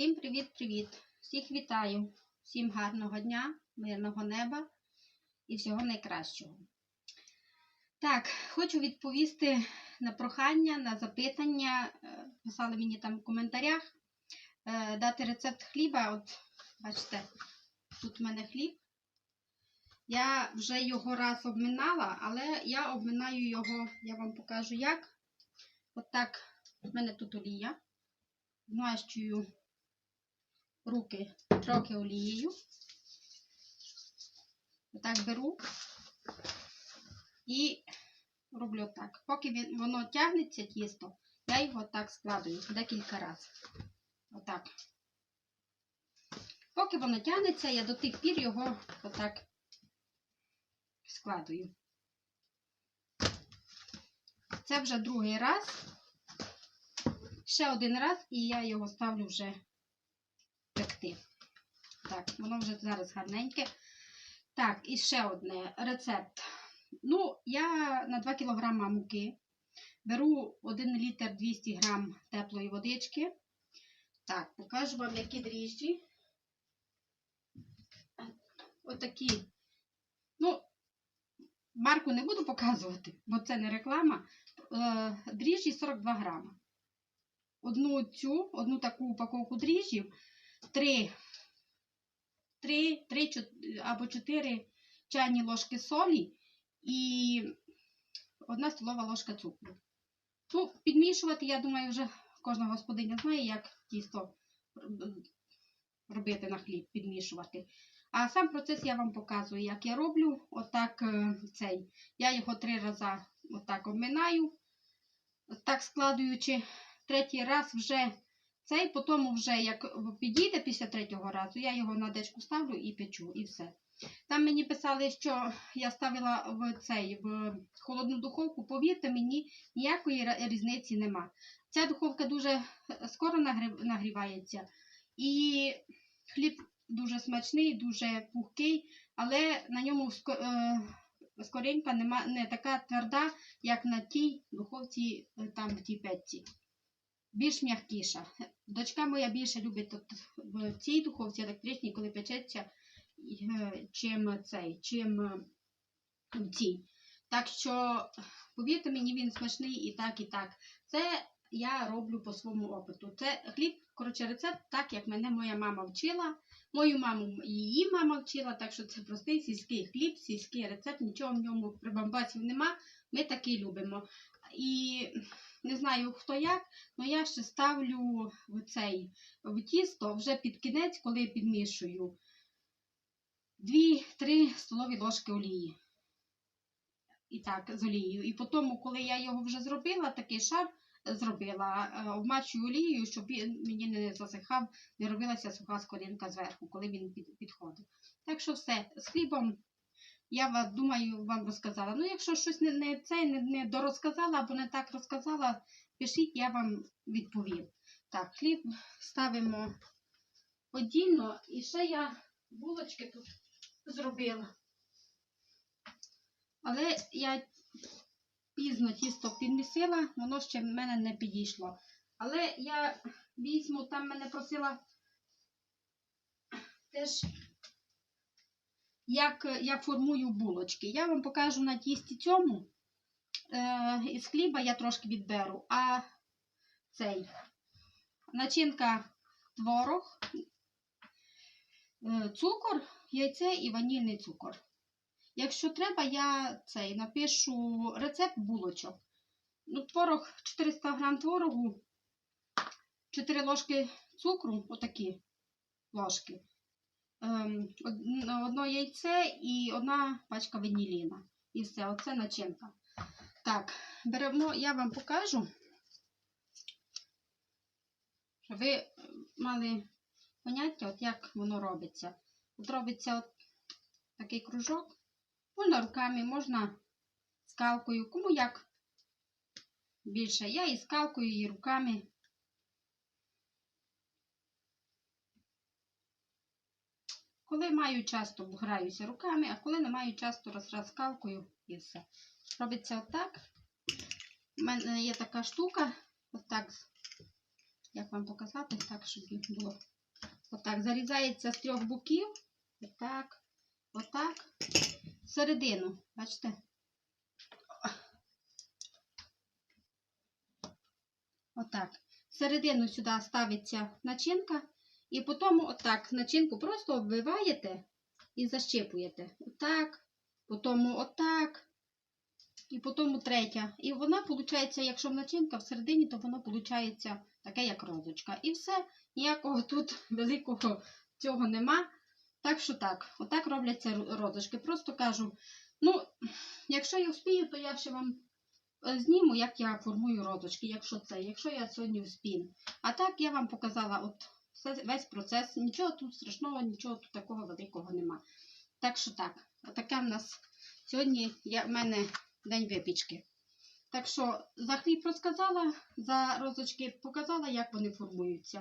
Всім привіт-привіт! Всіх вітаю! Всім гарного дня, мирного неба і всього найкращого. Так, хочу відповісти на прохання, на запитання. Е, Писали мені там в коментарях е, дати рецепт хліба. От, бачите, тут в мене хліб. Я вже його раз обминала, але я обминаю його, я вам покажу як. От так, в мене тут олія. Змащую руки трохи олією. Отак беру і роблю так. Поки воно тягнеться тісто, я його так складую декілька разів. Отак. Поки воно тягнеться, я до тих пір його отак складую. Це вже другий раз. Ще один раз, і я його ставлю вже пекти. Так, воно вже зараз гарненьке. Так, і ще одне рецепт. Ну, я на 2 кг муки беру 1 літр 200 г теплої водички. Так, покажу вам, які дріжджі. Отакі. Ну, марку не буду показувати, бо це не реклама. Е, дріжджі 42 грама. Одну цю, одну таку упаковку дріжджів, 3, 3, 3 або 4 чайні ложки солі і одна столова ложка цукру. Ну, підмішувати, я думаю, вже кожна господиня знає, як тісто робити на хліб, підмішувати. А сам процес я вам показую, як я роблю. Отак е, цей. Я його три рази отак обминаю, так складуючи. Третій раз вже цей, потім вже як підійде після третього разу, я його на дечку ставлю і печу, і все. Там мені писали, що я ставила в цей в холодну духовку. Повірте мені, ніякої різниці нема. Ця духовка дуже скоро нагрівається, і хліб дуже смачний, дуже пухкий, але на ньому е, скоринка нема, не така тверда, як на тій духовці, е, там в тій печці. Більш м'якіша. Дочка моя більше любить от в цій духовці електричній, коли печеться, е, чим цей, чим е, в цій. Так що, повірте мені, він смачний і так, і так. Це я роблю по своєму опиту. Це хліб, коротше, рецепт, так як мене моя мама вчила. Мою маму її мама вчила, так що це простий сільський хліб, сільський рецепт, нічого в ньому прибамбасів нема. Ми такий любимо. І не знаю хто як, але я ще ставлю в цей в тісто вже під кінець, коли підмішую 2-3 столові ложки олії. І так, з олією. І потім, коли я його вже зробила, такий шар зробила, е, обмачую олією, щоб мені не засихав, не робилася суха скоринка зверху, коли він під, підходив. Так що все, з хлібом я думаю, вам розказала. Ну, якщо щось не, не це не, не дорозказала або не так розказала, пишіть, я вам відповім. Так, хліб ставимо подільно. І ще я булочки тут зробила. Але я пізно тісто підмісила, воно ще в мене не підійшло. Але я візьму, там мене просила теж, як я формую булочки. Я вам покажу на тісті цьому. Е, із хліба я трошки відберу, а цей начинка творог, е, цукор, яйце і ванільний цукор. Якщо треба, я цей напишу рецепт булочок. Ну, творог 400 грам творогу, 4 ложки цукру, отакі ложки. Ем, од- одно яйце і одна пачка ваніліна. І все, оце начинка. Так, беремо, я вам покажу, щоб ви е, мали поняття, от як воно робиться. От робиться от такий кружок. Можна руками, можна скалкою. Кому як більше. Я і скалкою, і руками. Коли маю час, то граюся руками, а коли не маю час, то раз раз скалкою і все. Робиться отак. У мене є така штука, отак як вам показати, так, щоб було. Отак, зарізається з трьох боків. Отак, отак. Середину, бачите? Отак. Середину сюди ставиться начинка. І потім отак начинку просто обвиваєте і защепуєте. Отак, потім отак. І потім третя. І вона, виходить, якщо начинка всередині, то воно виходить таке, як розочка. І все, ніякого тут великого цього нема. Так що так, отак робляться розочки. Просто кажу, ну, якщо я вспію, то я ще вам е, зніму, як я формую розочки, якщо це, якщо я сьогодні вспію. А так я вам показала от все- весь процес. Нічого тут страшного, нічого тут такого великого нема. Так що так, отаке в нас сьогодні я, в мене день випічки. Так що за хліб розказала, за розочки показала, як вони формуються.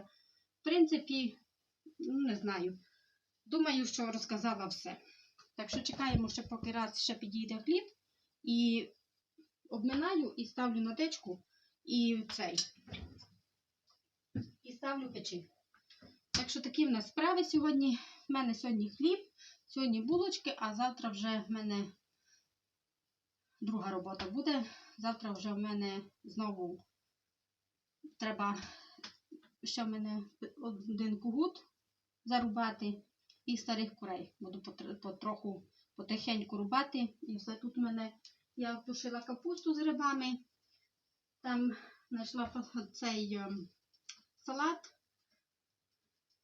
В принципі, ну не знаю. Думаю, що розказала все. Так що чекаємо, ще поки раз ще підійде хліб. І обминаю і ставлю на течку і цей. І ставлю печі. Так що такі в нас справи сьогодні. У мене сьогодні хліб, сьогодні булочки, а завтра вже в мене друга робота буде. Завтра вже в мене знову треба ще в мене один кугут зарубати і старих курей. Буду потр- потроху потихеньку рубати. І все тут в мене я тушила капусту з грибами. Там знайшла цей ем, салат.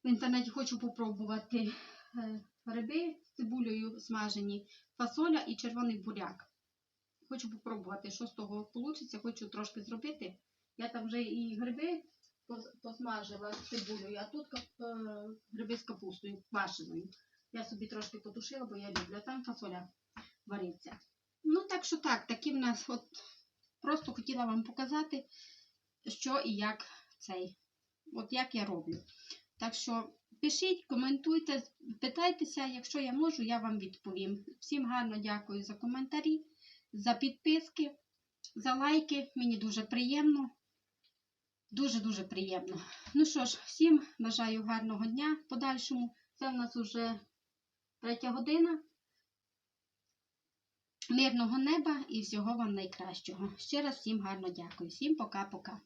В інтернеті хочу попробувати е, гриби з цибулею смажені, фасоля і червоний буряк. Хочу попробувати, що з того вийде. Хочу трошки зробити. Я там вже і гриби посмажила з цибулею, а тут е, гриби з капустою квашеною. Я собі трошки потушила, бо я люблю, там фасоля вариться. Ну, так що так, такі в нас от просто хотіла вам показати, що і як цей. От як я роблю. Так що пишіть, коментуйте, питайтеся, якщо я можу, я вам відповім. Всім гарно дякую за коментарі, за підписки, за лайки. Мені дуже приємно. Дуже-дуже приємно. Ну що ж, всім бажаю гарного дня в подальшому. Це в нас уже третя година. Мирного неба і всього вам найкращого. Ще раз всім гарно дякую. Всім пока-пока.